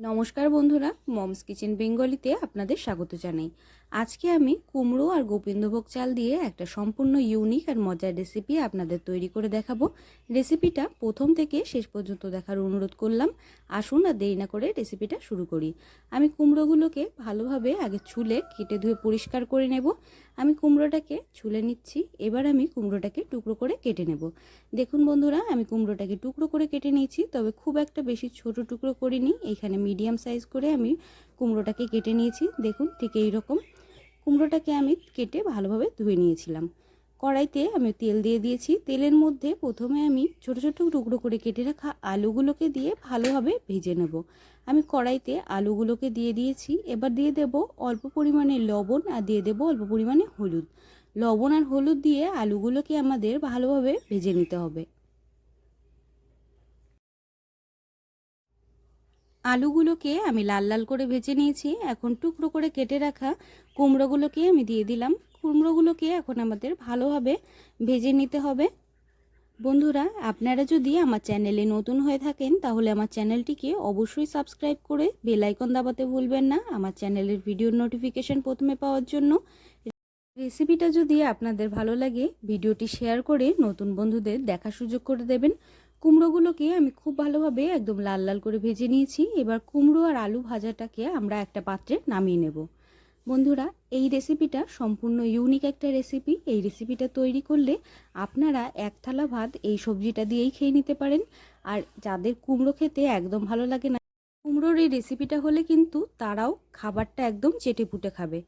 নমস্কার বন্ধুরা moms kitchen বেঙ্গলিতে আপনাদের স্বাগত জানাই। আজকে আমি কুমড়ো আর গোবিন্দভোগ চাল দিয়ে একটা সম্পূর্ণ ইউনিক আর মজার রেসিপি আপনাদের তৈরি করে দেখাবো। রেসিপিটা প্রথম থেকে শেষ পর্যন্ত দেখার অনুরোধ করলাম। আসুন আর দেরি না করে রেসিপিটা শুরু করি। আমি কুমড়োগুলোকে ভালোভাবে আগে ছুলে কেটে ধুয়ে পরিষ্কার করে নেব। আমি কুমড়োটাকে ছুলে নিচ্ছি। এবার আমি কুমড়োটাকে টুকরো করে কেটে নেব। দেখুন বন্ধুরা, আমি কুমড়োটাকে টুকরো করে কেটে নিয়েছি, তবে খুব একটা বেশি ছোট টুকরো করিনি। এখানে মিডিয়াম সাইজ করে আমি কুমড়োটাকে কেটে নিয়েছি। দেখুন ঠিক এই রকম কুমড়োটাকে আমি কেটে ভালোভাবে ধুয়ে নিয়েছিলাম। কড়াইতে আমি তেল দিয়ে দিয়েছি। তেলের মধ্যে প্রথমে আমি ছোট ছোট টুকরো করে কেটে রাখা আলুগুলোকে দিয়ে ভালোভাবে ভেজে নেব। আমি কড়াইতে আলুগুলোকে দিয়ে দিয়েছি। এবার দিয়ে দেব অল্প পরিমাণে লবণ আর দিয়ে দেব অল্প পরিমাণে হলুদ। লবণ আর হলুদ দিয়ে আলুগুলোকে আমাদের ভালোভাবে ভেজে নিতে হবে। আলুগুলোকে আমি লাল লাল করে ভেজে নিয়েছি। এখন টুকরো করে কেটে রাখা কুমড়োগুলোকে আমি দিয়ে দিলাম। কুমড়োগুলোকে এখন আমাদের ভালোভাবে ভেজে নিতে হবে। বন্ধুরা, আপনারা যদি আমার চ্যানেলে নতুন হয়ে থাকেন, তাহলে আমার চ্যানেলটিকে অবশ্যই সাবস্ক্রাইব করে বেল আইকন দাবাতে ভুলবেন না। আমার চ্যানেলের ভিডিওর নোটিফিকেশন প্রথমে পাওয়ার জন্য। রেসিপিটা যদি আপনাদের ভালো লাগে, ভিডিওটি শেয়ার করে নতুন বন্ধুদের দেখার সুযোগ করে দেবেন। কুমড়োগুলোকে আমি খুব ভালোভাবে একদম লাল লাল করে ভেজে নিয়েছি। এবার কুমড়ো আর আলু ভাজাটাকে আমরা একটা পাত্রে নামিয়ে নেব। বন্ধুরা, এই রেসিপিটা সম্পূর্ণ ইউনিক একটা রেসিপি। এই রেসিপিটা তৈরি করলে আপনারা এক থালা ভাত এই সবজিটা দিয়েই খেয়ে নিতে পারেন। আর যাদের কুমড়ো খেতে একদম ভালো লাগে না, কুমড়োর এই রেসিপিটা হলে কিন্তু তারাও খাবারটা একদম চেটে পুটে খাবে।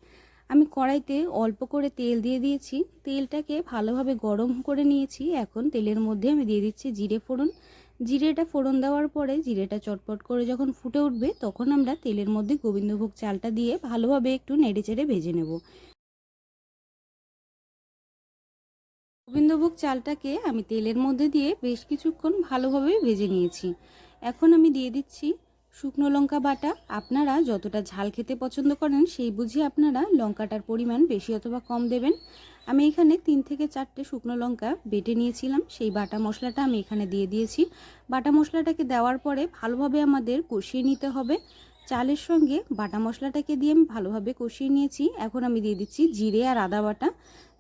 আমি কড়াইতে অল্প করে তেল দিয়ে দিয়েছি। তেলটাকে ভালোভাবে গরম করে নিয়েছি। এখন তেলের মধ্যে আমি দিয়ে দিচ্ছি জিরে ফোড়ন। জিরেটা ফোড়ন দেওয়ার পরে জিরেটা চটপট করে যখন ফুটে উঠবে, তখন আমরা তেলের মধ্যে গোবিন্দভোগ চালটা দিয়ে ভালোভাবে একটু নেড়ে চেড়ে ভেজে নেব। গোবিন্দভোগ চালটাকে আমি তেলের মধ্যে দিয়ে বেশ কিছুক্ষণ ভালোভাবে ভেজে নিয়েছি। এখন আমি দিয়ে দিচ্ছি শুকনো লঙ্কা বাটা আপনারা যতটা ঝাল খেতে পছন্দ করেন সেই বুঝে আপনারা লঙ্কাটার পরিমাণ বেশি অথবা কম দেবেন। আমি এখানে তিন থেকে চারটে শুকনো লঙ্কা বেটে নিয়েছিলাম। সেই বাটা মশলাটা আমি এখানে দিয়ে দিয়েছি। বাটা মশলাটাকে দেওয়ার পরে ভালোভাবে আমাদের কষিয়ে নিতে হবে। চালের সঙ্গে বাটা মশলাটাকে দিয়ে আমি ভালোভাবে কষিয়ে নিয়েছি। এখন আমি দিয়ে দিচ্ছি জিরে আর আদা বাটা।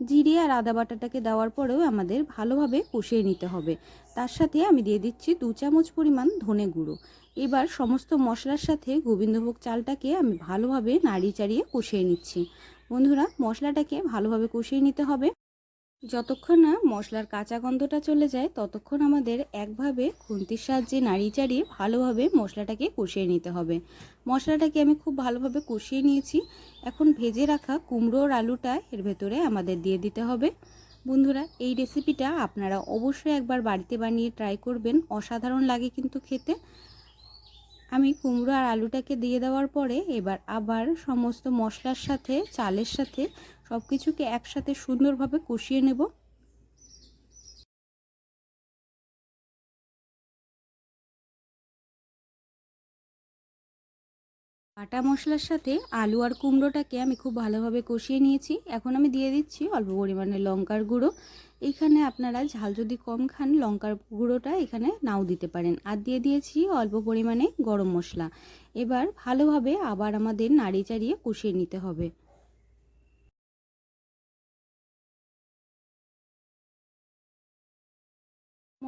জিরে আর আদা বাটাটাকে দেওয়ার পরেও আমাদের ভালোভাবে কষিয়ে নিতে হবে। তার সাথে আমি দিয়ে দিচ্ছি দু চামচ পরিমাণ ধনে গুঁড়ো। এবার সমস্ত মশলার সাথে গোবিন্দভোগ চালটাকে আমি ভালোভাবে নাড়িয়ে চাড়িয়ে কষিয়ে নিচ্ছি। বন্ধুরা, মশলাটাকে ভালোভাবে কষিয়ে নিতে হবে। যতক্ষণ না মশলার কাঁচা গন্ধটা চলে যায়, ততক্ষণ আমাদের একভাবে খুন্তির সাহায্যে নাড়িয়ে চাড়িয়ে ভালোভাবে মশলাটাকে কষিয়ে নিতে হবে। মশলাটাকে আমি খুব ভালোভাবে কষিয়ে নিয়েছি। এখন ভেজে রাখা কুমড়োর আলুটা এর ভেতরে আমাদের দিয়ে দিতে হবে। বন্ধুরা, এই রেসিপিটা আপনারা অবশ্যই একবার বাড়িতে বানিয়ে ট্রাই করবেন। অসাধারণ লাগে কিন্তু খেতে। আমি কুমড়ো আর আলুটাকে দিয়ে দেওয়ার পরে এবার আবার সমস্ত মশলার সাথে, চালের সাথে সব কিছুকে একসাথে সুন্দরভাবে কষিয়ে নেব। বাটা মশলার সাথে আলু আর কুমড়োটাকে আমি খুব ভালোভাবে কষিয়ে নিয়েছি। এখন আমি দিয়ে দিচ্ছি অল্প পরিমাণে লঙ্কার গুঁড়ো। এইখানে আপনারা ঝাল যদি কম খান, লঙ্কার গুঁড়োটা এখানে নাও দিতে পারেন। আর দিয়ে দিয়েছি অল্প পরিমাণে গরম মশলা। এবার ভালোভাবে আবার আমাদের নাড়ি চাড়িয়ে কষিয়ে নিতে হবে।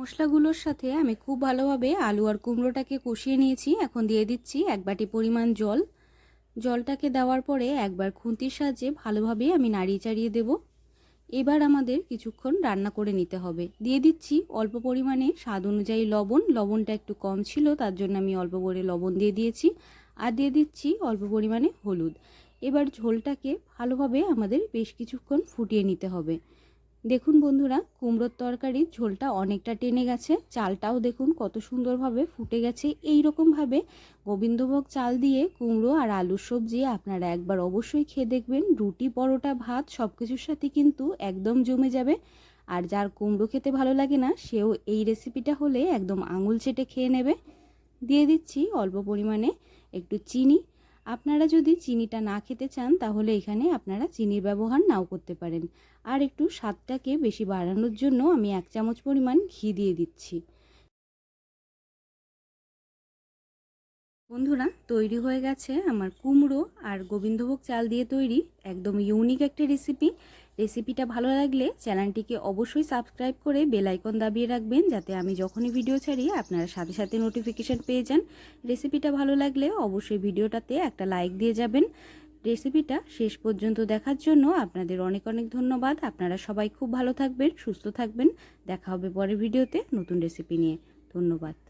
মশলাগুলোর সাথে আমি খুব ভালোভাবে আলু আর কুমড়োটাকে কষিয়ে নিয়েছি। এখন দিয়ে দিচ্ছি এক বাটি পরিমাণ জল। জলটাকে দেওয়ার পরে একবার খুন্তির সাহায্যে ভালোভাবে আমি নাড়িয়ে চাড়িয়ে দেব। এবার আমাদের কিছুক্ষণ রান্না করে নিতে হবে। দিয়ে দিচ্ছি অল্প পরিমাণে স্বাদ অনুযায়ী লবণ। লবণটা একটু কম ছিল, তার জন্য আমি অল্প করে লবণ দিয়ে দিয়েছি। আর দিয়ে দিচ্ছি অল্প পরিমাণে হলুদ। এবার ঝোলটাকে ভালোভাবে আমাদের বেশ কিছুক্ষণ ফুটিয়ে নিতে হবে। দেখুন বন্ধুরা, কুমড়োর তরকারির ঝোলটা অনেকটা টেনে গেছে। চালটাও দেখুন কত সুন্দরভাবে ফুটে গেছে। এই রকমভাবে গোবিন্দভোগ চাল দিয়ে কুমড়ো আর আলুর সবজি আপনারা একবার অবশ্যই খেয়ে দেখবেন। রুটি, পরোটা, ভাত সব কিছুর সাথে কিন্তু একদম জমে যাবে। আর যার কুমড়ো খেতে ভালো লাগে না, সেও এই রেসিপিটা হলে একদম আঙুল চেটে খেয়ে নেবে। দিয়ে দিচ্ছি অল্প পরিমাণে একটু চিনি। আপনারা যদি চিনিটা না খেতে চান, তাহলে এখানে আপনারা চিনির ব্যবহার নাও করতে পারেন। আর একটু স্বাদটাকে বেশি বাড়ানোর জন্য আমি এক চামচ পরিমাণ ঘি দিয়ে দিচ্ছি। বন্ধুরা, তৈরি হয়ে গেছে আমার কুমড়ো আর গোবিন্দভোগ চাল দিয়ে তৈরি একদম ইউনিক একটা রেসিপি রেসিপিটা ভালো লাগলে চ্যানেলটিকে অবশ্যই সাবস্ক্রাইব করে বেল আইকন দাবিয়ে রাখবেন যাতে আমি যখনই ভিডিও ছাড়ি আপনারা সাথে সাথে নোটিফিকেশান পেয়ে যান। রেসিপিটা ভালো লাগলে অবশ্যই ভিডিওটাতে একটা লাইক দিয়ে যাবেন। রেসিপিটা শেষ পর্যন্ত দেখার জন্য আপনাদের অনেক অনেক ধন্যবাদ। আপনারা সবাই খুব ভালো থাকবেন, সুস্থ থাকবেন। দেখা হবে পরের ভিডিওতে নতুন রেসিপি নিয়ে। ধন্যবাদ।